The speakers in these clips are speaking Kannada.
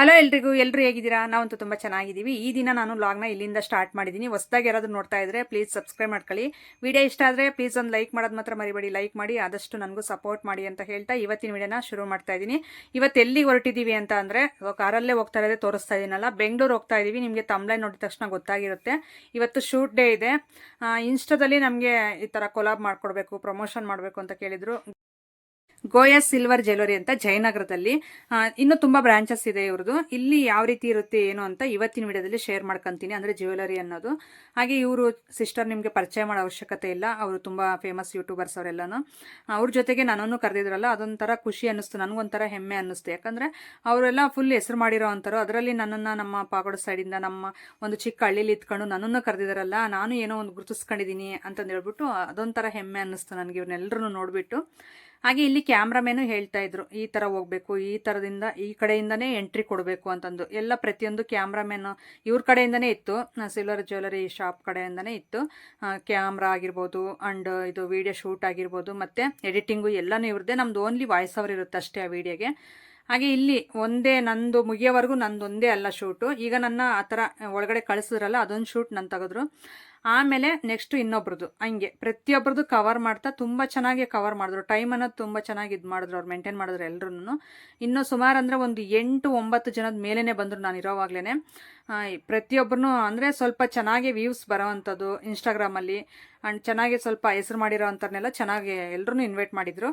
ಹಲೋ ಎಲ್ರಿಗೂ ಎಲ್ಲರೂ ಹೇಗಿದ್ದೀರಾ? ನಾವಂತೂ ತುಂಬ ಚೆನ್ನಾಗಿದ್ದೀವಿ. ಈ ದಿನ ನಾನು ಲಾಗ್ನ ಇಲ್ಲಿಂದ ಸ್ಟಾರ್ಟ್ ಮಾಡಿದ್ದೀನಿ ಹೊಸದಾಗಿ ಯಾರಾದರೂ ನೋಡ್ತಾ ಇದ್ದರೆ ಪ್ಲೀಸ್ ಸಬ್ಸ್ಕ್ರೈಬ್ ಮಾಡ್ಕೊಳ್ಳಿ. ವಿಡಿಯೋ ಇಷ್ಟ ಆದರೆ ಪ್ಲೀಸ್ ಒಂದು ಲೈಕ್ ಮಾಡೋದು ಮಾತ್ರ ಮರಿಬೇಡಿ. ಲೈಕ್ ಮಾಡಿ, ಆದಷ್ಟು ನನಗೂ ಸಪೋರ್ಟ್ ಮಾಡಿ ಅಂತ ಹೇಳ್ತಾ ಇವತ್ತಿನ ವಿಡಿಯೋನ ಶುರು ಮಾಡ್ತಾ ಇದ್ದೀನಿ. ಇವತ್ತು ಎಲ್ಲಿಗೆ ಹೊರಟಿದ್ದೀವಿ ಅಂತ ಅಂದರೆ ಕಾರಲ್ಲೇ ಹೋಗ್ತಾ ಇರೋದೇ ತೋರಿಸ್ತಾ ಇದ್ದೀನಲ್ಲ ಬೆಂಗಳೂರು ಹೋಗ್ತಾ ಇದ್ದೀವಿ ನಿಮಗೆ ತಮ್ಲೈನ್ ನೋಡಿದ ತಕ್ಷಣ ಗೊತ್ತಾಗಿರುತ್ತೆ. ಇವತ್ತು ಶೂಟ್ ಡೇ ಇದೆ. ಇನ್ಸ್ಟಾದಲ್ಲಿ ನಮಗೆ ಈ ಥರ ಕೊಲಾಬ್ ಮಾಡಿಕೊಡ್ಬೇಕು ಪ್ರಮೋಷನ್ ಮಾಡಬೇಕು ಅಂತ ಕೇಳಿದ್ರು. ಗೋಯಾ ಸಿಲ್ವರ್ ಜ್ಯುವೆಲರಿ ಅಂತ ಜಯನಗರದಲ್ಲಿ. ಇನ್ನು ತುಂಬ ಬ್ರಾಂಚಸ್ ಇದೆ ಇವ್ರದ್ದು. ಇಲ್ಲಿ ಯಾವ ರೀತಿ ಇರುತ್ತೆ ಏನು ಅಂತ ಇವತ್ತಿನ ವಿಡಿಯೋದಲ್ಲಿ ಶೇರ್ ಮಾಡ್ಕೊಂತೀನಿ. ಅಂದರೆ ಜ್ಯುವೆಲರಿ ಅನ್ನೋದು. ಹಾಗೆ ಇವರು ಸಿಸ್ಟರ್ ನಿಮಗೆ ಪರಿಚಯ ಮಾಡೋ ಅವಶ್ಯಕತೆ ಇಲ್ಲ. ಅವರು ತುಂಬ ಫೇಮಸ್ ಯೂಟ್ಯೂಬರ್ಸ್ ಅವರೆಲ್ಲಾನು. ಅವ್ರ ಜೊತೆಗೆ ನನ್ನನ್ನು ಕರೆದಿದ್ರಲ್ಲ, ಅದೊಂಥರ ಖುಷಿ ಅನ್ನಿಸ್ತು. ನನಗೊಂಥರ ಹೆಮ್ಮೆ ಅನ್ನಿಸ್ತು. ಯಾಕಂದರೆ ಅವರೆಲ್ಲ ಫುಲ್ ಹೆಸರು ಮಾಡಿರೋ ಅಂತಾರು ಅದರಲ್ಲಿ ನನ್ನನ್ನು ನಮ್ಮ ಪಾಗೋಡ ಸೈಡಿಂದ ನಮ್ಮ ಒಂದು ಚಿಕ್ಕ ಹಳ್ಳಿಲಿ ಇತ್ಕೊಂಡು ನನ್ನನ್ನು ಕರೆದಿದ್ದಾರಲ್ಲ ನಾನು ಏನೋ ಒಂದು ಗುರುತಿಸ್ಕೊಂಡಿದ್ದೀನಿ ಅಂತಂದು ಹೇಳ್ಬಿಟ್ಟು ಅದೊಂಥರ ಹೆಮ್ಮೆ ಅನ್ನಿಸ್ತು ನನಗೆ ಇವ್ರನ್ನೆಲ್ಲರೂ ನೋಡಿಬಿಟ್ಟು. ಹಾಗೆ ಇಲ್ಲಿ ಕ್ಯಾಮ್ರಾಮೇನು ಹೇಳ್ತಾ ಇದ್ರು, ಈ ಥರ ಹೋಗ್ಬೇಕು, ಈ ಥರದಿಂದ ಈ ಕಡೆಯಿಂದನೇ ಎಂಟ್ರಿ ಕೊಡಬೇಕು ಅಂತಂದು. ಎಲ್ಲ ಪ್ರತಿಯೊಂದು ಕ್ಯಾಮ್ರಾಮೇನು ಇವ್ರ ಕಡೆಯಿಂದನೇ ಇತ್ತು. ಸಿಲ್ವರ್ ಜ್ಯುವೆಲರಿ ಶಾಪ್ ಕಡೆಯಿಂದನೇ ಇತ್ತು. ಕ್ಯಾಮ್ರಾ ಆಗಿರ್ಬೋದು, ಅಂಡ್ ಇದು ವಿಡಿಯೋ ಶೂಟ್ ಆಗಿರ್ಬೋದು, ಮತ್ತು ಎಡಿಟಿಂಗು ಎಲ್ಲನೂ ಇವ್ರದ್ದೇ ನಮ್ದು ಓನ್ಲಿ ವಾಯ್ಸ್ ಅವರ್ ಇರುತ್ತೆ ಅಷ್ಟೇ ಆ ವಿಡಿಯೋಗೆ ಹಾಗೆ ಇಲ್ಲಿ ಒಂದೇ ನಂದು, ಮುಗಿಯೋವರೆಗೂ ನಂದು ಒಂದೇ ಅಲ್ಲ ಶೂಟು ಈಗ ನನ್ನ ಆ ಥರ ಒಳಗಡೆ ಕಳಿಸಿದ್ರಲ್ಲ, ಅದೊಂದು ಶೂಟ್ ನಾನು ತೆಗೆದ್ರು. ಆಮೇಲೆ ನೆಕ್ಸ್ಟ್ ಇನ್ನೊಬ್ರದ್ದು ಹಂಗೆ. ಪ್ರತಿಯೊಬ್ಬರದ್ದು ಕವರ್ ಮಾಡ್ತಾ ತುಂಬ ಚೆನ್ನಾಗಿ ಕವರ್ ಮಾಡಿದ್ರು. ಟೈಮ್ ಅನ್ನೋದು ತುಂಬ ಚೆನ್ನಾಗಿ ಇದು ಮಾಡಿದ್ರು, ಅವ್ರು ಮೇಂಟೈನ್ ಮಾಡಿದ್ರು ಎಲ್ಲರೂ ಇನ್ನೂ ಸುಮಾರು ಅಂದರೆ ಒಂದು ಎಂಟು, ಒಂಬತ್ತು ಜನದ ಮೇಲೇ ಬಂದರು ನಾನು ಇರೋವಾಗ್ಲೇ ಪ್ರತಿಯೊಬ್ಬರೂ ಅಂದರೆ ಸ್ವಲ್ಪ ಚೆನ್ನಾಗಿ ವ್ಯೂಸ್ ಬರೋವಂಥದ್ದು ಇನ್ಸ್ಟಾಗ್ರಾಮಲ್ಲಿ ಆ್ಯಂಡ್ ಚೆನ್ನಾಗಿ ಸ್ವಲ್ಪ ಹೆಸರು ಮಾಡಿರೋ ಅಂಥವ್ರನ್ನೆಲ್ಲ ಚೆನ್ನಾಗಿ ಎಲ್ಲರೂ ಇನ್ವೈಟ್ ಮಾಡಿದರು.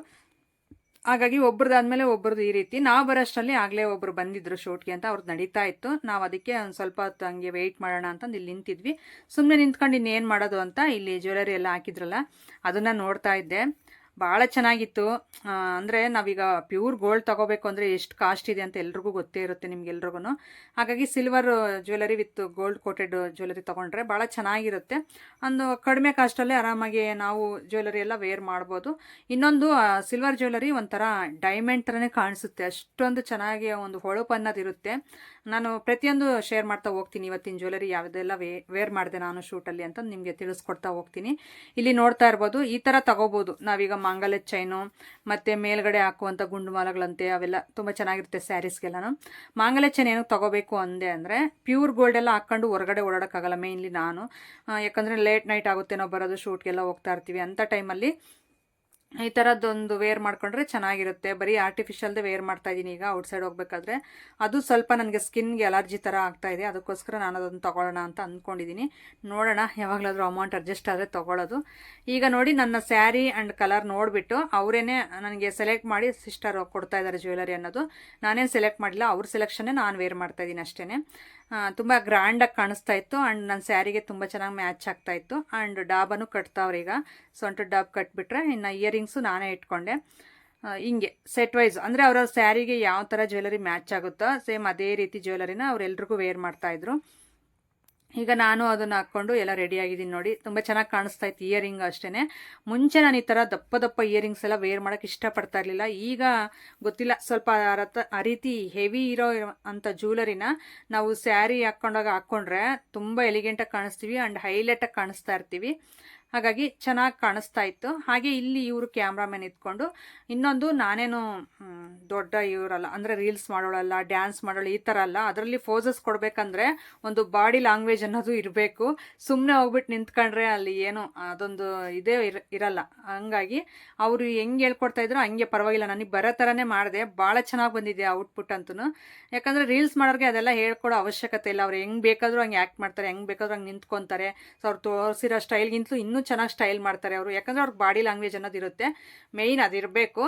ಹಾಗಾಗಿ ಒಬ್ರದಾದ್ಮೇಲೆ ಒಬ್ರದ್ದು ಈ ರೀತಿ. ನಾವು ಬರೋಷ್ಟರಲ್ಲಿ ಆಗಲೇ ಒಬ್ರು ಬಂದಿದ್ರು ಶೂಟ್ಗೆ ಅಂತ ಅವ್ರದ್ದು ನಡೀತಾ ಇತ್ತು. ನಾವು ಅದಕ್ಕೆ ಒಂದು ಸ್ವಲ್ಪ ಹೊತ್ತು ಹಂಗೆ ವೆಯ್ಟ್ ಮಾಡೋಣ ಅಂತಂದು ಇಲ್ಲಿ ನಿಂತಿದ್ವಿ. ಸುಮ್ಮನೆ ನಿಂತ್ಕೊಂಡು ಇನ್ನೇನು ಮಾಡೋದು ಅಂತ ಇಲ್ಲಿ ಜ್ಯುವೆಲರಿ ಎಲ್ಲ ಹಾಕಿದ್ರಲ್ಲ, ಅದನ್ನು ನೋಡ್ತಾ ಇದ್ದೆ. ಭಾಳ ಚೆನ್ನಾಗಿತ್ತು. ಅಂದರೆ ನಾವೀಗ ಪ್ಯೂರ್ ಗೋಲ್ಡ್ ತೊಗೋಬೇಕು ಅಂದರೆ ಎಷ್ಟು ಕಾಸ್ಟ್ ಇದೆ ಅಂತ ಎಲ್ರಿಗೂ ಗೊತ್ತೇ ಇರುತ್ತೆ ನಿಮ್ಗೆಲ್ರಿಗೂ ಹಾಗಾಗಿ silver jewellery with gold coated jewellery ತೊಗೊಂಡ್ರೆ ಭಾಳ ಚೆನ್ನಾಗಿರುತ್ತೆ. ಒಂದು ಕಡಿಮೆ ಕಾಸ್ಟಲ್ಲೇ ಆರಾಮಾಗಿ ನಾವು ಜ್ಯುವೆಲರಿ ಎಲ್ಲ ವೇರ್ ಮಾಡ್ಬೋದು. ಇನ್ನೊಂದು ಸಿಲ್ವರ್ ಜ್ಯುವೆಲರಿ ಒಂಥರ ಡೈಮಂಡ್ ಥರನೇ ಕಾಣಿಸುತ್ತೆ. ಅಷ್ಟೊಂದು ಚೆನ್ನಾಗಿ ಒಂದು ಹೊಳಪು ಅನ್ನೋದಿರುತ್ತೆ ನಾನು ಪ್ರತಿಯೊಂದು ಶೇರ್ ಮಾಡ್ತಾ ಹೋಗ್ತೀನಿ. ಇವತ್ತಿನ ಜ್ಯುವೆಲರಿ ಯಾವುದೆಲ್ಲ ವೇ, ವೇರ್ ಮಾಡಿದೆ ನಾನು ಶೂಟಲ್ಲಿ ಅಂತ ನಿಮಗೆ ತಿಳಿಸ್ಕೊಡ್ತಾ ಹೋಗ್ತೀನಿ. ಇಲ್ಲಿ ನೋಡ್ತಾ ಇರ್ಬೋದು. ಈ ಥರ ತಗೋಬೋದು. ನಾವೀಗ ಮಾಂಗಲ್ಯ ಚೈನು ಮತ್ತು ಮೇಲ್ಗಡೆ ಹಾಕುವಂಥ ಗುಂಡು ಮಾಲಗಳಂತೆ ಅವೆಲ್ಲ ತುಂಬ ಚೆನ್ನಾಗಿರುತ್ತೆ ಸ್ಯಾರೀಸ್ಗೆಲ್ಲನು. ಮಾಂಗಲ್ಯ ಚೈನ್ ಏನಕ್ಕೆ ತಗೋಬೇಕು ಅಂದೆ ಅಂದರೆ ಪ್ಯೂರ್ ಗೋಲ್ಡ್ ಎಲ್ಲ ಹಾಕ್ಕೊಂಡು ಹೊರಗಡೆ ಓಡಾಡೋಕ್ಕಾಗಲ್ಲ ಮೇಯ್ನ್ಲಿ ನಾನು. ಯಾಕಂದರೆ ಲೇಟ್ ನೈಟ್ ಆಗುತ್ತೆ, ನಾವು ಬರೋದು ಶೂಟ್ಗೆಲ್ಲ ಹೋಗ್ತಾ ಇರ್ತೀವಿ. ಅಂಥ ಟೈಮಲ್ಲಿ ಈ ಥರದ್ದೊಂದು ವೇರ್ ಮಾಡ್ಕೊಂಡ್ರೆ ಚೆನ್ನಾಗಿರುತ್ತೆ. ಬರೀ ಆರ್ಟಿಫಿಷಿಯಲ್ದೇ ವೇರ್ ಮಾಡ್ತಾ ಇದ್ದೀನಿ ಈಗ ಔಟ್ಸೈಡ್ ಹೋಗ್ಬೇಕಾದ್ರೆ. ಅದು ಸ್ವಲ್ಪ ನನಗೆ ಸ್ಕಿನ್ಗೆ ಅಲರ್ಜಿ ಥರ ಆಗ್ತಾ ಇದೆ. ಅದಕ್ಕೋಸ್ಕರ ನಾನು ಅದನ್ನು ತೊಗೊಳ್ಳೋಣ ಅಂತ ಅಂದ್ಕೊಂಡಿದ್ದೀನಿ ನೋಡೋಣ, ಯಾವಾಗಲಾದರೂ ಅಮೌಂಟ್ ಅಡ್ಜಸ್ಟ್ ಆದರೆ ತೊಗೊಳ್ಳೋದು. ಈಗ ನೋಡಿ, ನನ್ನ ಸ್ಯಾರಿ ಆ್ಯಂಡ್ ಕಲರ್ ನೋಡಿಬಿಟ್ಟು ಅವರೇ ನನಗೆ ಸೆಲೆಕ್ಟ್ ಮಾಡಿ ಸಿಸ್ಟರ್ ಕೊಡ್ತಾ ಇದ್ದಾರೆ ಜ್ಯುವೆಲರಿ ಅನ್ನೋದು. ನಾನೇನು ಸೆಲೆಕ್ಟ್ ಮಾಡಿಲ್ಲ ಅವ್ರ ಸೆಲೆಕ್ಷನ್ನೇ ನಾನು ವೇರ್ ಮಾಡ್ತಾ ಇದ್ದೀನಿ ಅಷ್ಟೇ ತುಂಬ ಗ್ರ್ಯಾಂಡಾಗಿ ಕಾಣಿಸ್ತಾ ಇತ್ತು ಆ್ಯಂಡ್ ನನ್ನ ಸ್ಯಾರಿಗೆ ತುಂಬ ಚೆನ್ನಾಗಿ ಮ್ಯಾಚ್ ಆಗ್ತಾ ಇತ್ತು. ಆ್ಯಂಡ್ ಡಾಬನ್ನು ಕಟ್ತಾವ್ರೀಗ ಸೊಂಟು ಡಾಬ್ ಕಟ್ಬಿಟ್ರೆ, ಇನ್ನು ಇಯರಿಂಗ್ಸು ನಾನೇ ಇಟ್ಕೊಂಡೆ. ಹಿಂಗೆ ಸೆಟ್ ವೈಸ್ ಅಂದರೆ ಅವರ ಸ್ಯಾರಿಗೆ ಯಾವ ಥರ ಜ್ಯುವೆಲರಿ ಮ್ಯಾಚ್ ಆಗುತ್ತೋ ಸೇಮ್ ಅದೇ ರೀತಿ ಜ್ಯುವೆಲರಿನ ಅವರೆಲ್ರಿಗೂ ವೇರ್ ಮಾಡ್ತಾಯಿದ್ರು ಈಗ ನಾನು ಅದನ್ನು ಹಾಕ್ಕೊಂಡು ಎಲ್ಲ ರೆಡಿಯಾಗಿದ್ದೀನಿ ನೋಡಿ. ತುಂಬ ಚೆನ್ನಾಗಿ ಕಾಣಿಸ್ತಾ ಇತ್ತು ಇಯರಿಂಗ್ ಅಷ್ಟೇ ಮುಂಚೆ ನಾನು ಈ ಥರ ದಪ್ಪ ದಪ್ಪ ಇಯರಿಂಗ್ಸ್ ಎಲ್ಲ ವೇರ್ ಮಾಡೋಕ್ಕೆ ಇಷ್ಟಪಡ್ತಾ ಇರಲಿಲ್ಲ. ಈಗ ಗೊತ್ತಿಲ್ಲ, ಸ್ವಲ್ಪ ಆ ರೀತಿ ಹೆವಿ ಇರೋ ಅಂಥ ಜ್ಯುವೆಲರಿನ ನಾವು ಸ್ಯಾರಿ ಹಾಕ್ಕೊಂಡಾಗ ಹಾಕ್ಕೊಂಡ್ರೆ ತುಂಬ ಎಲಿಗೆಂಟಾಗಿ ಕಾಣಿಸ್ತೀವಿ ಆ್ಯಂಡ್ ಹೈಲೈಟಾಗಿ ಕಾಣಿಸ್ತಾ ಇರ್ತೀವಿ. ಹಾಗಾಗಿ ಚೆನ್ನಾಗಿ ಕಾಣಿಸ್ತಾ ಇತ್ತು. ಹಾಗೆ ಇಲ್ಲಿ ಇವರು ಕ್ಯಾಮ್ರಾಮನ್ ಇದ್ಕೊಂಡು ಇನ್ನೊಂದು ನಾನೇನು ದೊಡ್ಡ ಇವರಲ್ಲ, ಅಂದರೆ ರೀಲ್ಸ್ ಮಾಡೋಳಲ್ಲ, ಡ್ಯಾನ್ಸ್ ಮಾಡೋಳು, ಈ ಥರ ಅಲ್ಲ. ಅದರಲ್ಲಿ ಫೋಸಸ್ ಕೊಡಬೇಕಂದ್ರೆ ಒಂದು ಬಾಡಿ ಲ್ಯಾಂಗ್ವೇಜ್ ಅನ್ನೋದು ಇರಬೇಕು. ಸುಮ್ಮನೆ ಹೋಗ್ಬಿಟ್ಟು ನಿಂತ್ಕೊಂಡ್ರೆ ಅಲ್ಲಿ ಏನು, ಅದೊಂದು ಇದೇ ಇರ, ಇರಲ್ಲ. ಹಂಗಾಗಿ ಅವರು ಹೆಂಗೆ ಹೇಳ್ಕೊಡ್ತಾ ಇದ್ರು ಹಂಗೆ ಪರವಾಗಿಲ್ಲ. ನನಗೆ ಬರೋ ಥರನೇ ಮಾಡಿದೆ. ಭಾಳ ಚೆನ್ನಾಗಿ ಬಂದಿದೆ ಔಟ್ಪುಟ್ ಅಂತೂ ಯಾಕಂದರೆ ರೀಲ್ಸ್ ಮಾಡೋರಿಗೆ ಅದೆಲ್ಲ ಹೇಳ್ಕೊಡೋ ಅವಶ್ಯಕತೆ ಇಲ್ಲ. ಅವ್ರು ಹೆಂಗೆ ಬೇಕಾದರೂ ಹಂಗೆ ಆ್ಯಕ್ಟ್ ಮಾಡ್ತಾರೆ, ಹೆಂಗೆ ಬೇಕಾದ್ರೂ ಹಂಗೆ ನಿಂತ್ಕೊತಾರೆ. ಸೊ ಅವ್ರು ತೋರಿಸಿರೋ ಸ್ಟೈಲ್ಗಿಂತಲೂ ಇನ್ನೂ ಚೆನ್ನಾಗಿ ಸ್ಟೈಲ್ ಮಾಡ್ತಾರೆ ಅವರು. ಯಾಕಂದರೆ ಅವ್ರಿಗೆ ಬಾಡಿ ಲ್ಯಾಂಗ್ವೇಜ್ ಅನ್ನೋದು ಇರುತ್ತೆ. ಮೇಯ್ನ್ ಅದಿರಬೇಕು.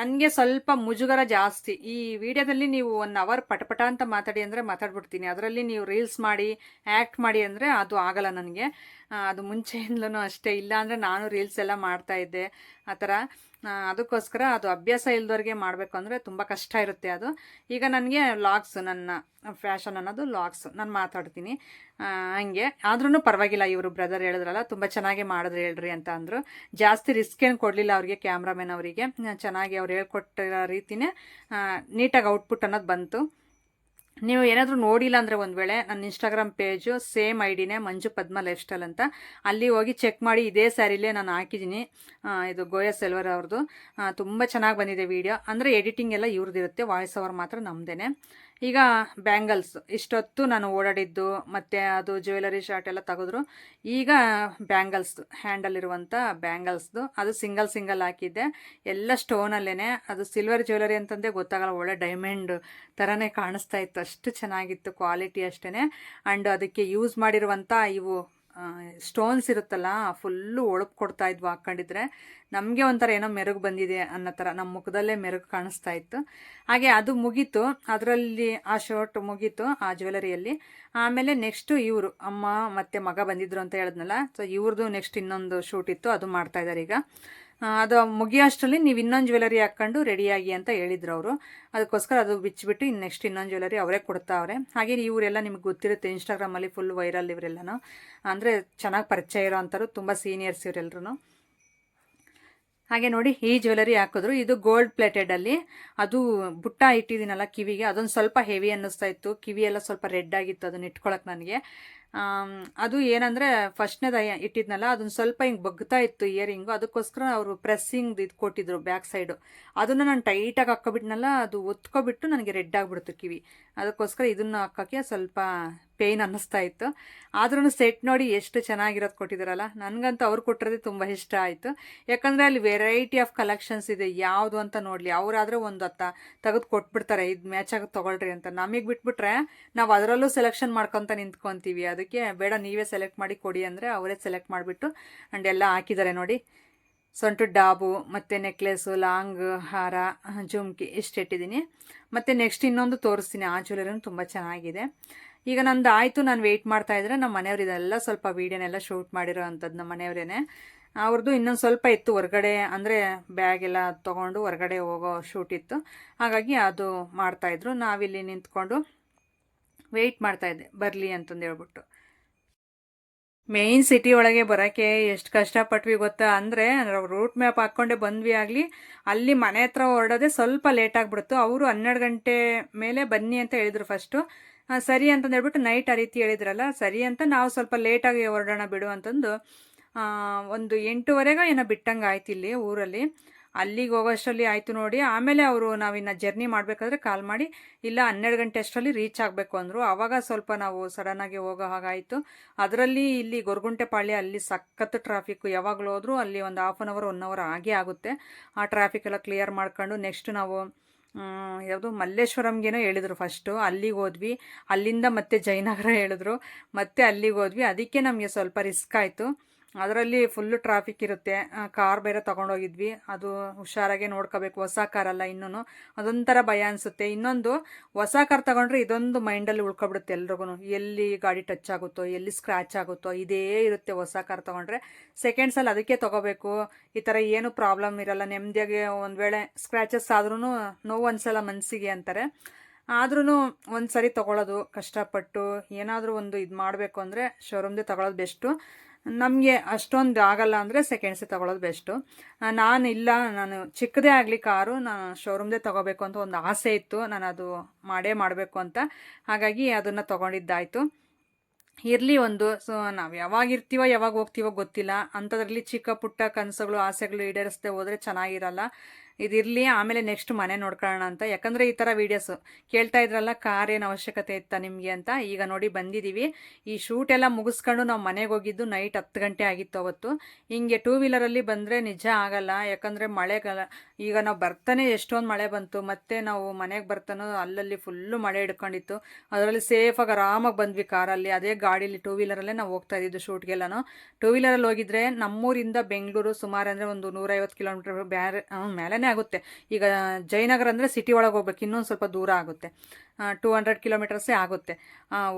ನನಗೆ ಸ್ವಲ್ಪ ಮುಜುಗರ ಜಾಸ್ತಿ. ಈ ವಿಡಿಯೋದಲ್ಲಿ ನೀವು ಒನ್ ಅವರ್ ಪಟಪಟ ಅಂತ ಮಾತಾಡಿ ಅಂದರೆ ಮಾತಾಡ್ಬಿಡ್ತೀನಿ. ಅದರಲ್ಲಿ ನೀವು ರೀಲ್ಸ್ ಮಾಡಿ ಆ್ಯಕ್ಟ್ ಮಾಡಿ ಅಂದರೆ ಅದು ಆಗಲ್ಲ ನನಗೆ. ಅದು ಮುಂಚೆಯಿಂದಲೂ ಅಷ್ಟೇ. ಇಲ್ಲ ಅಂದರೆ ನಾನು ರೀಲ್ಸ್ ಎಲ್ಲ ಮಾಡ್ತಾ ಇದ್ದೆ. ಆ ಥರ. ಅದಕ್ಕೋಸ್ಕರ ಅದು ಅಭ್ಯಾಸ ಇಲ್ದವ್ರಿಗೆ ಮಾಡಬೇಕು ಅಂದರೆ ತುಂಬ ಕಷ್ಟ ಇರುತ್ತೆ ಅದು. ಈಗ ನನಗೆ ಲಾಗ್ಸ್ ನನ್ನ ಫ್ಯಾಷನ್ ಅನ್ನೋದು ಲಾಗ್ಸ್ ನಾನು ಮಾತಾಡ್ತೀನಿ. ಹಂಗೆ. ಆದ್ರೂ ಪರವಾಗಿಲ್ಲ, ಇವರು ಬ್ರದರ್ ಹೇಳಿದ್ರಲ್ಲ, ತುಂಬ ಚೆನ್ನಾಗಿ ಮಾಡಿದ್ರು ಹೇಳ್ರಿ ಅಂತ ಅಂದರು. ಜಾಸ್ತಿ ರಿಸ್ಕ್ ಏನು ಕೊಡಲಿಲ್ಲ ಅವ್ರಿಗೆ ಕ್ಯಾಮ್ರಾಮನ್ ಅವರಿಗೆ. ಚೆನ್ನಾಗಿ ಅವ್ರು ಹೇಳ್ಕೊಟ್ಟಿರೋ ರೀತಿನೇ ನೀಟಾಗಿ ಔಟ್ಪುಟ್ ಅನ್ನೋದು ಬಂತು. ನೀವು ಏನಾದರೂ ನೋಡಿಲ್ಲ ಅಂದರೆ ಒಂದು ವೇಳೆ ನನ್ನ ಇನ್ಸ್ಟಾಗ್ರಾಮ್ ಪೇಜು ಸೇಮ್ ಐ ಡಿನೇ ಮಂಜು ಪದ್ಮ ಲೈಫ್ ಸ್ಟೈಲ್ ಅಂತ. ಅಲ್ಲಿ ಹೋಗಿ ಚೆಕ್ ಮಾಡಿ ಇದೇ ಸ್ಯಾರಿಲೇ ನಾನು ಹಾಕಿದ್ದೀನಿ. ಇದು ಗೋಯಾ ಸೆಲ್ವರ್ ಅವ್ರದ್ದು ತುಂಬ ಚೆನ್ನಾಗಿ ಬಂದಿದೆ ವಿಡಿಯೋ ಅಂದರೆ ಎಡಿಟಿಂಗ್ ಎಲ್ಲ ಇವ್ರದ್ದಿರುತ್ತೆ ವಾಯ್ಸ್ ಓವರ್ ಮಾತ್ರ ನಮ್ಮದೇ ಈಗ ಬ್ಯಾಂಗಲ್ಸ್. ಇಷ್ಟೊತ್ತು ನಾನು ಓಡಾಡಿದ್ದು, ಮತ್ತು ಅದು ಜ್ಯುವೆಲರಿ ಶಾರ್ಟ್ ಎಲ್ಲ ತೆಗೆದ್ರು. ಈಗ ಬ್ಯಾಂಗಲ್ಸ್ ಹ್ಯಾಂಡಲ್ ಇರುವಂಥ ಬ್ಯಾಂಗಲ್ಸ್ದು. ಅದು ಸಿಂಗಲ್ ಸಿಂಗಲ್ ಹಾಕಿದ್ದೆ. ಎಲ್ಲ ಸ್ಟೋನಲ್ಲೇ ಅದು ಸಿಲ್ವರ್ ಜ್ಯುವೆಲರಿ ಅಂತಂದೇ ಗೊತ್ತಾಗಲ್ಲ, ಒಳ್ಳೆ ಡೈಮಂಡ್ ಥರನೇ ಕಾಣಿಸ್ತಾ ಇತ್ತು. ಅಷ್ಟು ಚೆನ್ನಾಗಿತ್ತು ಕ್ವಾಲಿಟಿ ಅಷ್ಟೇ ಆ್ಯಂಡ್ ಅದಕ್ಕೆ ಯೂಸ್ ಮಾಡಿರುವಂಥ ಇವು ಸ್ಟೋನ್ಸ್ ಇರುತ್ತಲ್ಲ ಫುಲ್ಲು ಒಳಗೆ ಕೊಡ್ತಾ ಇದ್ವು ಹಾಕ್ಕೊಂಡಿದ್ರೆ ನಮಗೆ ಒಂಥರ ಏನೋ ಮೆರುಗು ಬಂದಿದೆ ಅನ್ನೋ ಥರ ನಮ್ಮ ಮುಖದಲ್ಲೇ ಮೆರುಗು ಕಾಣಿಸ್ತಾ ಇತ್ತು. ಹಾಗೆ ಅದು ಮುಗೀತು, ಅದರಲ್ಲಿ ಆ ಶರ್ಟ್ ಮುಗೀತು ಆ ಜ್ಯುವೆಲರಿಯಲ್ಲಿ ಆಮೇಲೆ ನೆಕ್ಸ್ಟು ಇವರು, ಅಮ್ಮ ಮತ್ತು ಮಗ ಬಂದಿದ್ರು ಅಂತ ಹೇಳಿದ್ನಲ್ಲ ಸೊ ಇವ್ರದ್ದು ನೆಕ್ಸ್ಟ್ ಇನ್ನೊಂದು ಶೂಟ್ ಇತ್ತು, ಅದು ಮಾಡ್ತಾ ಇದ್ದಾರೆ ಈಗ. ಅದು ಮುಗಿಯೋಷ್ಟರಲ್ಲಿ ನೀವು ಇನ್ನೊಂದು ಜ್ಯುವೆಲರಿ ಹಾಕ್ಕೊಂಡು ರೆಡಿಯಾಗಿ ಅಂತ ಹೇಳಿದ್ರು ಅವರು. ಅದಕ್ಕೋಸ್ಕರ ಅದು ಬಿಚ್ಚಿಬಿಟ್ಟು ಇನ್ನು ನೆಕ್ಸ್ಟ್ ಇನ್ನೊಂದು ಜ್ಯುವೆಲರಿ ಅವರೇ ಕೊಡ್ತಾವ್ರೆ. ಹಾಗೆ ಇವರೆಲ್ಲ ನಿಮ್ಗೆ ಗೊತ್ತಿರುತ್ತೆ ಇನ್ಸ್ಟಾಗ್ರಾಮಲ್ಲಿ ಫುಲ್ ವೈರಲ್ ಇವರೆಲ್ಲನೂ. ಅಂದರೆ ಚೆನ್ನಾಗಿ ಪರಿಚಯ ಇರೋ ಅಂಥವ್ರು, ತುಂಬ ಸೀನಿಯರ್ಸ್ ಇವರೆಲ್ಲರೂ ಹಾಗೆ ನೋಡಿ, ಈ ಜ್ಯುವೆಲರಿ ಹಾಕಿದ್ರು. ಇದು ಗೋಲ್ಡ್ ಪ್ಲೇಟೆಡಲ್ಲಿ ಅದು ಬುಟ್ಟ ಇಟ್ಟಿದ್ದೀನಲ್ಲ ಕಿವಿಗೆ, ಅದೊಂದು ಸ್ವಲ್ಪ ಹೆವಿ ಅನ್ನಿಸ್ತಾ ಇತ್ತು. ಕಿವಿಯೆಲ್ಲ ಸ್ವಲ್ಪ ರೆಡ್ ಆಗಿತ್ತು ಅದನ್ನ ಇಟ್ಕೊಳಕ್ಕೆ ನನಗೆ. ಅದು ಏನಂದರೆ ಫಸ್ಟ್ನೇದು ಇಟ್ಟಿದ್ನಲ್ಲ ಅದೊಂದು ಸ್ವಲ್ಪ ಹಿಂಗೆ ಬಗ್ತಾ ಇತ್ತು ಇಯರಿಂಗು, ಅದಕ್ಕೋಸ್ಕರ ಅವರು ಪ್ರೆಸ್ಸಿಂಗ್ ಇದು ಕೊಟ್ಟಿದ್ರು ಬ್ಯಾಕ್ ಸೈಡು. ಅದನ್ನು ನಾನು ಟೈಟಾಗಿ ಹಾಕೋಬಿಟ್ನಲ್ಲ ಅದು ಒತ್ಕೊಬಿಟ್ಟು ನನಗೆ ರೆಡ್ ಆಗಿಬಿಡ್ತು ಕಿವಿ. ಅದಕ್ಕೋಸ್ಕರ ಇದನ್ನು ಹಾಕೋಕ್ಕೆ ಸ್ವಲ್ಪ ಪೇಯ್ನ್ ಅನ್ನಿಸ್ತಾ ಇತ್ತು. ಆದ್ರೂ ಸೆಟ್ ನೋಡಿ ಎಷ್ಟು ಚೆನ್ನಾಗಿರೋದು ಕೊಟ್ಟಿದ್ದಾರಲ್ಲ ನನಗಂತೂ ಅವ್ರು ಕೊಟ್ಟಿರೋದೇ ತುಂಬ ಇಷ್ಟ ಆಯಿತು. ಯಾಕಂದರೆ ಅಲ್ಲಿ ವೆರೈಟಿ ಆಫ್ ಕಲೆಕ್ಷನ್ಸ್ ಇದೆ, ಯಾವುದು ಅಂತ ನೋಡಲಿ. ಅವರಾದರೆ ಒಂದು ಹತ್ತ ತೆಗೆದು ಕೊಟ್ಬಿಡ್ತಾರೆ, ಇದು ಮ್ಯಾಚ್ ಆಗಿ ತೊಗೊಳ್ರಿ ಅಂತ. ನಮಗೆ ಬಿಟ್ಬಿಟ್ರೆ ನಾವು ಅದರಲ್ಲೂ ಸೆಲೆಕ್ಷನ್ ಮಾಡ್ಕೊತ ನಿಂತ್ಕೊತೀವಿ ಅದಕ್ಕೆ ಬೇಡ, ನೀವೇ ಸೆಲೆಕ್ಟ್ ಮಾಡಿ ಕೊಡಿ ಅಂದರೆ ಅವರೇ ಸೆಲೆಕ್ಟ್ ಮಾಡಿಬಿಟ್ಟು ಆ್ಯಂಡ್ ಎಲ್ಲ ಹಾಕಿದ್ದಾರೆ ನೋಡಿ. ಸೊಂಟು ಡಾಬು, ಮತ್ತು ನೆಕ್ಲೆಸ್ಸು ಲಾಂಗ್ ಹಾರ, ಜುಮ್ಕಿ ಇಷ್ಟು ಇಟ್ಟಿದ್ದೀನಿ. ಮತ್ತು ನೆಕ್ಸ್ಟ್ ಇನ್ನೊಂದು ತೋರಿಸ್ತೀನಿ, ಆ ಜ್ಯುವೆಲರಿನೂ ತುಂಬ ಚೆನ್ನಾಗಿದೆ. ಈಗ ನಂದು ಆಯಿತು, ನಾನು ವೆಯ್ಟ್ ಮಾಡ್ತಾ ಇದ್ರೆ ನಮ್ಮ ಮನೆಯವ್ರು ಇದೆಲ್ಲ ಸ್ವಲ್ಪ ವೀಡಿಯೋನೆಲ್ಲ ಶೂಟ್ ಮಾಡಿರೋ ಅಂಥದ್ದು ನಮ್ಮ ಮನೆಯವರೇನೆ. ಅವ್ರದ್ದು ಇನ್ನೊಂದು ಸ್ವಲ್ಪ ಇತ್ತು ಹೊರಗಡೆ, ಅಂದರೆ ಬ್ಯಾಗ್ ಎಲ್ಲ ತೊಗೊಂಡು ಹೊರಗಡೆ ಹೋಗೋ ಶೂಟ್ ಇತ್ತು. ಹಾಗಾಗಿ ಅದು ಮಾಡ್ತಾಯಿದ್ರು ನಾವಿಲ್ಲಿ ನಿಂತ್ಕೊಂಡು ವೆಯ್ಟ್ ಮಾಡ್ತಾಯಿದ್ದೆ ಬರಲಿ ಅಂತಂದು ಹೇಳ್ಬಿಟ್ಟು. ಮೇಯ್ನ್ ಸಿಟಿ ಒಳಗೆ ಬರೋಕ್ಕೆ ಎಷ್ಟು ಕಷ್ಟಪಟ್ವಿ ಗೊತ್ತಾ? ಅಂದರೆ ರೂಟ್ ಮ್ಯಾಪ್ ಹಾಕ್ಕೊಂಡೆ ಬಂದ್ವಿ ಆಗಲಿ, ಅಲ್ಲಿ ಮನೆ ಹತ್ರ ಹೊರಡೋದೇ ಸ್ವಲ್ಪ ಲೇಟ್ ಆಗಿಬಿಡ್ತು. ಅವರು ಹನ್ನೆರಡು ಗಂಟೆ ಮೇಲೆ ಬನ್ನಿ ಅಂತ ಹೇಳಿದರು ಫಸ್ಟು ಸರಿ ಅಂತಂದು ಹೇಳ್ಬಿಟ್ಟು ನೈಟ್ ಆ ರೀತಿ ಹೇಳಿದ್ರಲ್ಲ, ಸರಿ ಅಂತ ನಾವು ಸ್ವಲ್ಪ ಲೇಟಾಗಿ ಹೊರಡೋಣ ಬಿಡು ಅಂತಂದು ಒಂದು ಎಂಟೂವರೆಗೆ ಏನೋ ಬಿಟ್ಟಂಗೆ ಆಯ್ತು ಇಲ್ಲಿ ಊರಲ್ಲಿ. ಅಲ್ಲಿಗೆ ಹೋಗೋಷ್ಟರಲ್ಲಿ ಆಯಿತು ನೋಡಿ. ಆಮೇಲೆ ಅವರು ನಾವಿನ್ನು ಜರ್ನಿ ಮಾಡಬೇಕಾದ್ರೆ ಕಾಲ್ ಮಾಡಿ, ಇಲ್ಲ, ಹನ್ನೆರಡು ಗಂಟೆ ಅಷ್ಟರಲ್ಲಿ ರೀಚ್ ಆಗಬೇಕು ಅಂದರು. ಆವಾಗ ಸ್ವಲ್ಪ ನಾವು ಸಡನ್ನಾಗಿ ಹೋಗೋ ಹಾಗಾಯಿತು ಅದರಲ್ಲಿ ಇಲ್ಲಿ ಗೊರಗುಂಟೆ ಪಾಳ್ಯ ಅಲ್ಲಿ ಸಖತ್ ಟ್ರಾಫಿಕ್ ಯಾವಾಗಲೂ ಹೋದರೂ ಅಲ್ಲಿ ಒಂದು half an hour one hour ಆಗೇ ಆಗುತ್ತೆ. ಆ ಟ್ರಾಫಿಕ್ ಎಲ್ಲ ಕ್ಲಿಯರ್ ಮಾಡ್ಕೊಂಡು ನೆಕ್ಸ್ಟ್ ನಾವು ಯಾವುದು ಮಲ್ಲೇಶ್ವರಂಗೇನೋ ಹೇಳಿದ್ರು ಫಸ್ಟು ಅಲ್ಲಿಗೆ ಹೋದ್ವಿ. ಅಲ್ಲಿಂದ ಮತ್ತೆ ಜಯನಗರ ಹೇಳಿದ್ರು. ಮತ್ತೆ ಅಲ್ಲಿಗೆ ಹೋದ್ವಿ. ಅದಕ್ಕೆ ನಮಗೆ ಸ್ವಲ್ಪ ರಿಸ್ಕ್ ಆಯಿತು. ಅದರಲ್ಲಿ ಫುಲ್ಲು ಟ್ರಾಫಿಕ್ ಇರುತ್ತೆ. ಕಾರ್ ಬೇರೆ ತಗೊಂಡೋಗಿದ್ವಿ. ಅದು ಹುಷಾರಾಗೆ ನೋಡ್ಕೋಬೇಕು. ಹೊಸ ಕಾರಲ್ಲ ಇನ್ನೂ ಅದೊಂಥರ ಭಯ ಅನಿಸುತ್ತೆ. ಇನ್ನೊಂದು, ಹೊಸ ಕಾರ್ ತಗೊಂಡ್ರೆ ಇದೊಂದು ಮೈಂಡಲ್ಲಿ ಉಳ್ಕೊಬಿಡುತ್ತೆ ಎಲ್ರಿಗೂ ಎಲ್ಲಿ ಗಾಡಿ ಟಚ್ ಆಗುತ್ತೋ, ಎಲ್ಲಿ ಸ್ಕ್ರ್ಯಾಚ್ ಆಗುತ್ತೋ, ಇದೇ ಇರುತ್ತೆ ಹೊಸ ಕಾರ್ ತೊಗೊಂಡ್ರೆ. ಸೆಕೆಂಡ್ಸಲ್ಲಿ ಅದಕ್ಕೆ ತೊಗೋಬೇಕು. ಈ ಥರ ಏನು ಪ್ರಾಬ್ಲಮ್ ಇರಲ್ಲ. ನೆಮ್ಮದಿಯಾಗಿ ಒಂದು ವೇಳೆ ಸ್ಕ್ರ್ಯಾಚಸ್ ಆದ್ರೂ ನೋವು ಅನ್ಸಲ್ಲ ಮನಸ್ಸಿಗೆ ಅಂತಾರೆ. ಆದ್ರೂ ಒಂದು ಸರಿ ತೊಗೊಳೋದು ಕಷ್ಟಪಟ್ಟು ಏನಾದರೂ ಒಂದು ಇದು ಮಾಡಬೇಕು ಅಂದರೆ ಶೋರೂಮ್ದೇ ತಗೊಳ್ಳೋದು ಬೆಸ್ಟು ನಮಗೆ ಅಷ್ಟೊಂದು ಆಗಲ್ಲ ಅಂದರೆ ಸೆಕೆಂಡ್ಸೇ ತೊಗೊಳೋದು ಬೆಸ್ಟು ನಾನು ಇಲ್ಲ, ನಾನು ಚಿಕ್ಕದೇ ಆಗಲಿ ಕಾರು, ನಾನು ಶೋರೂಮ್ದೇ ತೊಗೋಬೇಕು ಅಂತ ಒಂದು ಆಸೆ ಇತ್ತು. ನಾನು ಅದು ಮಾಡೇ ಮಾಡಬೇಕು ಅಂತ. ಹಾಗಾಗಿ ಅದನ್ನು ತೊಗೊಂಡಿದ್ದಾಯಿತು. ಇರಲಿ ಒಂದು, ಸೊ ನಾವು ಯಾವಾಗ ಇರ್ತೀವೋ, ಯಾವಾಗ ಹೋಗ್ತೀವೋ ಗೊತ್ತಿಲ್ಲ. ಅಂಥದ್ರಲ್ಲಿ ಚಿಕ್ಕ ಪುಟ್ಟ ಕನಸುಗಳು, ಆಸೆಗಳು ಈಡೇರಿಸದೆ ಹೋದರೆ ಚೆನ್ನಾಗಿರಲ್ಲ. ಇದಿರಲಿ, ಆಮೇಲೆ ನೆಕ್ಸ್ಟ್ ಮನೆ ನೋಡ್ಕೊಳ್ಳೋಣ ಅಂತ. ಯಾಕಂದರೆ ಈ ಥರ ವೀಡಿಯೋಸು ಕೇಳ್ತಾ ಇದ್ರಲ್ಲ, ಕಾರ್ ಏನು ಅವಶ್ಯಕತೆ ಇತ್ತಾ ನಿಮಗೆ ಅಂತ. ಈಗ ನೋಡಿ ಬಂದಿದ್ದೀವಿ ಈ ಶೂಟ್ ಎಲ್ಲ ಮುಗಿಸ್ಕೊಂಡು ನಾವು ಮನೆಗೆ ಹೋಗಿದ್ದು ನೈಟ್ ಹತ್ತು ಗಂಟೆ ಆಗಿತ್ತು ಅವತ್ತು. ಹಿಂಗೆ ಟೂ ವೀಲರಲ್ಲಿ ಬಂದರೆ ನಿಜ ಆಗಲ್ಲ. ಯಾಕಂದರೆ ಮಳೆಗಾಲ ಈಗ ನಾವು ಬರ್ತಾನೆ ಎಷ್ಟೊಂದು ಮಳೆ ಬಂತು. ಮತ್ತೆ ನಾವು ಮನೆಗೆ ಬರ್ತಾನೋ ಅಲ್ಲಲ್ಲಿ ಫುಲ್ಲು ಮಳೆ ಹಿಡ್ಕೊಂಡಿತ್ತು. ಅದರಲ್ಲಿ ಸೇಫಾಗಿ ಆರಾಮಾಗಿ ಬಂದ್ವಿ ಕಾರಲ್ಲಿ ಅದೇ ಗಾಡೀಲಿ ಟೂ ವೀಲರಲ್ಲೇ ನಾವು ಹೋಗ್ತಾ ಇದ್ದಿದ್ದು ಶೂಟ್ಗೆಲ್ಲನೂ ಟೂ ವೀಲರಲ್ಲಿ ಹೋಗಿದ್ರೆ ನಮ್ಮೂರಿಂದ ಬೆಂಗಳೂರು ಸುಮಾರು ಅಂದರೆ ಒಂದು ನೂರೈವತ್ತು ಕಿಲೋಮೀಟರ್ ಬೇರೆ ಮೇಲೇ ಆಗುತ್ತೆ. ಈಗ ಜಯನಗರ ಅಂದರೆ ಸಿಟಿ ಒಳಗೆ ಹೋಗ್ಬೇಕು. ಇನ್ನೊಂದು ಸ್ವಲ್ಪ ದೂರ ಆಗುತ್ತೆ. ಟೂ ಹಂಡ್ರೆಡ್ ಕಿಲೋಮೀಟರ್ಸೇ ಆಗುತ್ತೆ.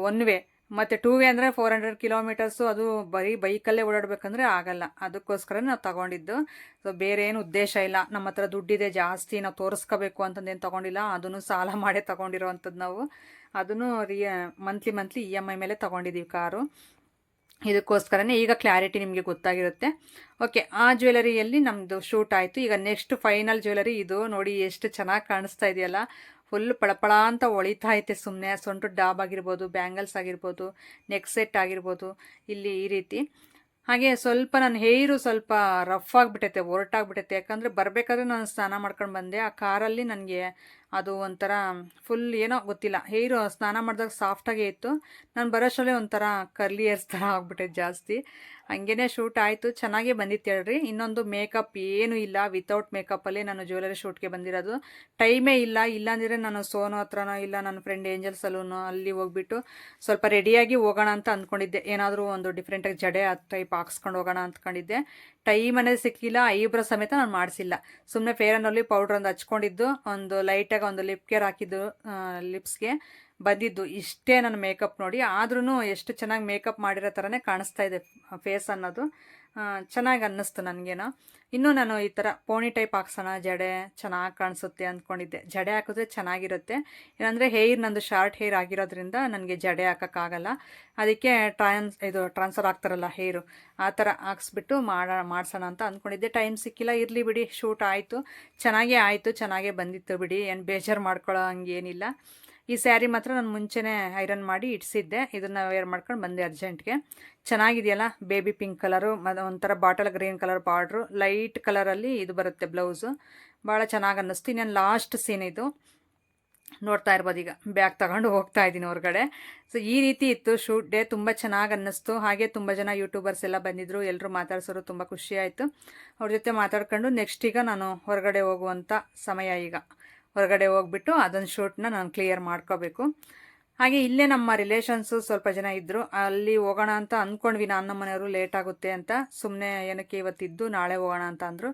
ಒನ್ ವೇ ಮತ್ತು ಟೂ ವೇ ಅಂದರೆ ಫೋರ್ ಹಂಡ್ರೆಡ್ ಕಿಲೋಮೀಟರ್ಸು ಅದು ಬರೀ ಬೈಕಲ್ಲೇ ಓಡಾಡಬೇಕಂದ್ರೆ ಆಗಲ್ಲ. ಅದಕ್ಕೋಸ್ಕರ ನಾವು ತಗೊಂಡಿದ್ದು. ಸೊ ಬೇರೆ ಏನು ಉದ್ದೇಶ ಇಲ್ಲ. ನಮ್ಮ ಹತ್ರ ದುಡ್ಡಿದೆ, ಜಾಸ್ತಿ ನಾವು ತೋರಿಸ್ಕೋಬೇಕು ಅಂತಂದೇನು ತೊಗೊಂಡಿಲ್ಲ. ಅದನ್ನು ಸಾಲ ಮಾಡೇ ತೊಗೊಂಡಿರೋವಂಥದ್ದು ನಾವು. ಅದನ್ನು ರಿಯ monthly monthly E M I ಮೇಲೆ ತೊಗೊಂಡಿದ್ದೀವಿ ಕಾರು. ಇದಕ್ಕೋಸ್ಕರನೇ ಈಗ ಕ್ಲಾರಿಟಿ ನಿಮಗೆ ಗೊತ್ತಾಗಿರುತ್ತೆ. ಓಕೆ ಆ ಜ್ಯುವೆಲರಿಯಲ್ಲಿ ನಮ್ಮದು ಶೂಟ್ ಆಯಿತು. ಈಗ ನೆಕ್ಸ್ಟ್ ಫೈನಲ್ ಜ್ಯುವೆಲರಿ ಇದು. ನೋಡಿ, ಎಷ್ಟು ಚೆನ್ನಾಗಿ ಕಾಣಿಸ್ತಾ ಇದೆಯಲ್ಲ. ಫುಲ್ ಪಳಪಳ ಅಂತ ಹೊಳಿತಾ ಐತೆ ಸುಮ್ಮನೆ ಸೊಂಟು ಡಾಬ್ ಆಗಿರ್ಬೋದು, ಬ್ಯಾಂಗಲ್ಸ್ ಆಗಿರ್ಬೋದು ನೆಕ್ ಸೆಟ್ ಆಗಿರ್ಬೋದು, ಇಲ್ಲಿ ಈ ರೀತಿ. ಹಾಗೆ ಸ್ವಲ್ಪ ನನ್ನ ಹೇರು ಸ್ವಲ್ಪ ರಫ್ ಆಗಿಬಿಟ್ಟೈತೆ, ಒರಟಾಗ್ಬಿಟ್ಟೈತೆ. ಯಾಕಂದರೆ ಬರಬೇಕಾದ್ರೆ ನಾನು ಸ್ನಾನ ಮಾಡ್ಕೊಂಡು ಬಂದೆ. ಆ ಕಾರಲ್ಲಿ ನನಗೆ ಅದು ಒಂಥರ ಫುಲ್ ಏನೋ ಗೊತ್ತಿಲ್ಲ. ಹೇರು ಸ್ನಾನ ಮಾಡಿದಾಗ ಸಾಫ್ಟಾಗೇ ಇತ್ತು. ನಾನು ಬರೋಷ್ಟರಲ್ಲೇ ಒಂಥರ ಕರ್ಲಿ ಹೇರ್ಸ್ ಥರ ಜಾಸ್ತಿ. ಹಂಗೇನೆ ಶೂಟ್ ಆಯಿತು. ಚೆನ್ನಾಗೇ ಬಂದಿತ್ತು ಹೇಳ್ರಿ. ಇನ್ನೊಂದು ಮೇಕಪ್ ಏನೂ ಇಲ್ಲ. ವಿತೌಟ್ ಮೇಕಪ್ಪಲ್ಲೇ ನಾನು ಜ್ಯುವೆಲರಿ ಶೂಟ್ಗೆ ಬಂದಿರೋದು. ಟೈಮೇ ಇಲ್ಲ. ಇಲ್ಲಾಂದರೆ ನಾನು ಸೋನು ಹತ್ರನೋ ಇಲ್ಲ ನನ್ನ ಫ್ರೆಂಡ್ ಏಂಜಲ್ ಸಲೂನು ಅಲ್ಲಿ ಹೋಗ್ಬಿಟ್ಟು ಸ್ವಲ್ಪ ರೆಡಿಯಾಗಿ ಹೋಗೋಣ ಅಂತ ಅಂದ್ಕೊಂಡಿದ್ದೆ. ಏನಾದರೂ ಒಂದು ಡಿಫ್ರೆಂಟಾಗಿ ಜಡೆ ಆ ಟೈಪ್ ಹಾಕ್ಸ್ಕೊಂಡು ಹೋಗೋಣ ಅಂದ್ಕೊಂಡಿದ್ದೆ. ಟೈಮ್ ಅನ್ನೋದು ಸಿಕ್ಕಿಲ್ಲ, ಐಬ್ರೋ ಸಮೇತ ನಾನು ಮಾಡಿಸಿಲ್ಲ. ಸುಮ್ಮನೆ ಫೇರ್ ಆ್ಯಂಡ್ ಅಲ್ಲಿ ಪೌಡ್ರ್ ಒಂದು ಹಚ್ಕೊಂಡಿದ್ದು, ಒಂದು ಲೈಟಾಗಿ ಒಂದು ಲಿಪ್ ಕೇರ್ ಹಾಕಿದ್ದು ಲಿಪ್ಸ್ಗೆ ಬಂದಿದ್ದು. ಇಷ್ಟೇ ನನ್ನ ಮೇಕಪ್ ನೋಡಿ. ಆದ್ರೂ ಎಷ್ಟು ಚೆನ್ನಾಗಿ ಮೇಕಪ್ ಮಾಡಿರೋ ಥರನೇ ಕಾಣಿಸ್ತಾ ಇದೆ ಫೇಸ್ ಅನ್ನೋದು. ಚೆನ್ನಾಗಿ ಅನ್ನಿಸ್ತು ನನಗೇನೋ. ಇನ್ನೂ ನಾನು ಈ ಥರ ಪೋಣಿ ಟೈಪ್ ಹಾಕ್ಸೋಣ, ಜಡೆ ಚೆನ್ನಾಗಿ ಕಾಣಿಸುತ್ತೆ ಅಂದ್ಕೊಂಡಿದ್ದೆ ಜಡೆ ಹಾಕಿದ್ರೆ ಚೆನ್ನಾಗಿರುತ್ತೆ. ಏನಂದರೆ ಹೇರ್ ನಂದು ಶಾರ್ಟ್ ಹೇರ್ ಆಗಿರೋದ್ರಿಂದ ನನಗೆ ಜಡೆ ಹಾಕೋಕ್ಕಾಗಲ್ಲ ಅದಕ್ಕೆ ಟ್ರಾನ್ಸ್ ಇದು ಟ್ರಾನ್ಸ್ಫರ್ ಆಗ್ತಾರಲ್ಲ ಹೇರು, ಆ ಥರ ಹಾಕ್ಸ್ಬಿಟ್ಟು ಮಾಡ, ಮಾಡ್ಸೋಣ ಅಂತ ಅಂದ್ಕೊಂಡಿದ್ದೆ ಟೈಮ್ ಸಿಕ್ಕಿಲ್ಲ, ಇರಲಿ ಬಿಡಿ ಶೂಟ್ ಆಯಿತು. ಚೆನ್ನಾಗೇ ಆಯಿತು, ಚೆನ್ನಾಗೇ ಬಂದಿತ್ತು ಬಿಡಿ. ಏನು ಬೇಜಾರು ಮಾಡ್ಕೊಳ್ಳೋ ಹಂಗೇನಿಲ್ಲ. ಈ ಸ್ಯಾರಿ ಮಾತ್ರ ನಾನು ಮುಂಚೆನೇ ಐರನ್ ಮಾಡಿ ಇಡಿಸಿದ್ದೆ. ಇದನ್ನು ವೇರ್ ಮಾಡ್ಕೊಂಡು ಬಂದೆ ಅರ್ಜೆಂಟ್ಗೆ ಚೆನ್ನಾಗಿದೆಯಲ್ಲ? ಬೇಬಿ ಪಿಂಕ್ ಕಲರು ಒಂಥರ bottle green colour border light ಕಲರಲ್ಲಿ ಇದು ಬರುತ್ತೆ ಬ್ಲೌಸು ಭಾಳ ಚೆನ್ನಾಗಿ ಅನ್ನಿಸ್ತು. ಇನ್ನೇನು ಲಾಸ್ಟ್ ಸೀನ್ ಇದು. ನೋಡ್ತಾ ಇರ್ಬೋದು ಈಗ. ಬ್ಯಾಗ್ ತಗೊಂಡು ಹೋಗ್ತಾ ಇದ್ದೀನಿ ಹೊರಗಡೆ. ಸೊ ಈ ರೀತಿ ಇತ್ತು ಶೂಟ್ ಡೇ ತುಂಬ ಚೆನ್ನಾಗಿ ಅನ್ನಿಸ್ತು. ಹಾಗೆ ತುಂಬ ಜನ ಯೂಟ್ಯೂಬರ್ಸ್ ಎಲ್ಲ ಬಂದಿದ್ದರು ಎಲ್ಲರೂ ಮಾತಾಡ್ಸೋರು ತುಂಬ ಖುಷಿ ಆಯಿತು. ಅವ್ರ ಜೊತೆ ಮಾತಾಡ್ಕೊಂಡು ನೆಕ್ಸ್ಟ್ ಈಗ ನಾನು ಹೊರಗಡೆ ಹೋಗುವಂಥ ಸಮಯ ಈಗ. ಹೊರಗಡೆ ಹೋಗ್ಬಿಟ್ಟು ಅದೊಂದು ಶೂಟ್ನ ನಾನು ಕ್ಲಿಯರ್ ಮಾಡ್ಕೋಬೇಕು. ಹಾಗೆ ಇಲ್ಲೇ ನಮ್ಮ ರಿಲೇಷನ್ಸು ಸ್ವಲ್ಪ ಜನ ಇದ್ದರು ಅಲ್ಲಿ ಹೋಗೋಣ ಅಂತ ಅಂದ್ಕೊಂಡ್ವಿ ನಾನು ನಮ್ಮ ಮನೆಯವರು ಲೇಟ್ ಆಗುತ್ತೆ ಅಂತ. ಸುಮ್ಮನೆ ಏನಕ್ಕೆ ಇವತ್ತಿದ್ದು, ನಾಳೆ ಹೋಗೋಣ ಅಂತ ಅಂದರು.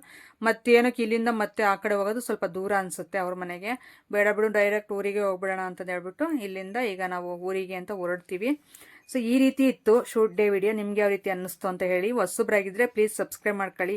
ಮತ್ತೇನಕ್ಕೆ ಇಲ್ಲಿಂದ ಮತ್ತೆ ಆ ಕಡೆ ಹೋಗೋದು ಸ್ವಲ್ಪ ದೂರ ಅನಿಸುತ್ತೆ ಅವ್ರ ಮನೆಗೆ. ಬೇಡ ಬಿಡು ಡೈರೆಕ್ಟ್ ಊರಿಗೆ ಹೋಗ್ಬಿಡೋಣ ಅಂತ ಹೇಳ್ಬಿಟ್ಟು ಇಲ್ಲಿಂದ ಈಗ ನಾವು ಊರಿಗೆ ಅಂತ ಹೊರಡ್ತೀವಿ. ಸೊ ಈ ರೀತಿ ಇತ್ತು ಶೂಟ್ ಡೇ ವಿಡಿಯೋ ನಿಮಗೆ ಯಾವ ರೀತಿ ಅನ್ನಿಸ್ತು ಅಂತ ಹೇಳಿ. ಹೊಸಬ್ರಾಗಿದ್ದರೆ ಪ್ಲೀಸ್ ಸಬ್ಸ್ಕ್ರೈಬ್ ಮಾಡ್ಕೊಳ್ಳಿ.